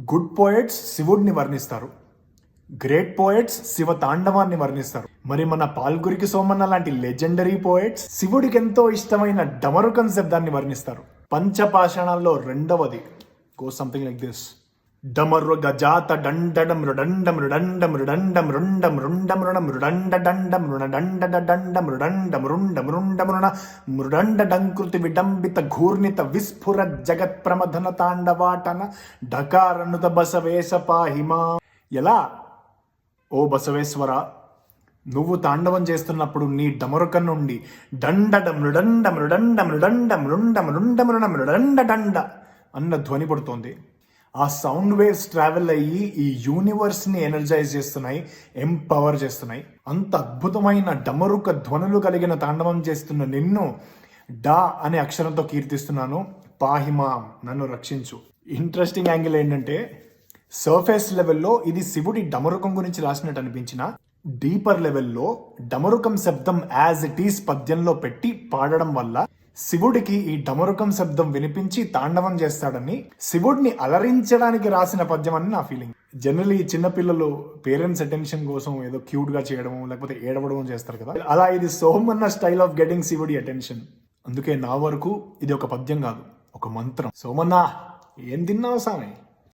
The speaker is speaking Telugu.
గుడ్ పోయట్స్ శివుడిని వర్ణిస్తారు. గ్రేట్ పోయట్స్ శివ తాండవాన్ని వర్ణిస్తారు. మరి మన పాల్గురికి సోమన్న లాంటి లెజెండరీ పోయట్స్ శివుడికి ఎంతో ఇష్టమైన డమరుకం శబ్దాన్ని వర్ణిస్తారు. పంచపాషాణాల్లో రెండవది. Go something like this. డమరుగజాత డండడం రుడండం మృడండ రుడండం రుండం రుండం రుణ మృడండ డండ మృణ డండ డండ మృడండ మృండ మృండ మృణ మృడండ డంకృతి విడంబిత ఘూర్ణిత విస్ఫుర జగత్ ప్రమథన తాండవాటన డకారనుత బసవేశ పాహిమా ఎలా? ఓ బసవేశ్వర నువ్వు తాండవం చేస్తున్నప్పుడు నీ డమరుక నుండి డండడ మృడండ మృడండ మృడండ మృండ మృండ మృణ మృడండ డండ అన్న ధ్వని పడుతోంది ఆ సౌండ్ వేవ్స్ ట్రావెల్ అయ్యి ఈ యూనివర్స్ని ఎనర్జైజ్ చేస్తున్నాయి ఎంపవర్ చేస్తున్నాయి. అంత అద్భుతమైన డమరుక ధ్వనులు కలిగిన తాండవం చేస్తున్న నిన్ను డా అనే అక్షరంతో కీర్తిస్తున్నాను. పాహిమా నన్ను రక్షించు. ఇంట్రెస్టింగ్ యాంగిల్ ఏంటంటే సర్ఫేస్ లెవెల్లో ఇది శివుడి డమరుకం గురించి రాసినట్టు అనిపించిన డీపర్ లెవెల్లో డమరుకం శబ్దం యాజ్ ఇట్ ఈస్ పద్యంలో పెట్టి పాడడం వల్ల శివుడికి ఈ డమరుకం శబ్దం వినిపించి తాండవం చేస్తాడని శివుడిని అలరించడానికి రాసిన పద్యం అని నా ఫీలింగ్ జనరలీ ఈ చిన్నపిల్లలు పేరెంట్స్ అటెన్షన్ కోసం ఏదో క్యూట్గా చేయడం లేకపోతే ఏడవడం చేస్తారు కదా. అలా ఇది సోమన్న స్టైల్ ఆఫ్ గెటింగ్ శివుడి అటెన్షన్ అందుకే నా వరకు ఇది ఒక పద్యం కాదు ఒక మంత్రం. సోమన్నా ఏం తిన్నావు సామి?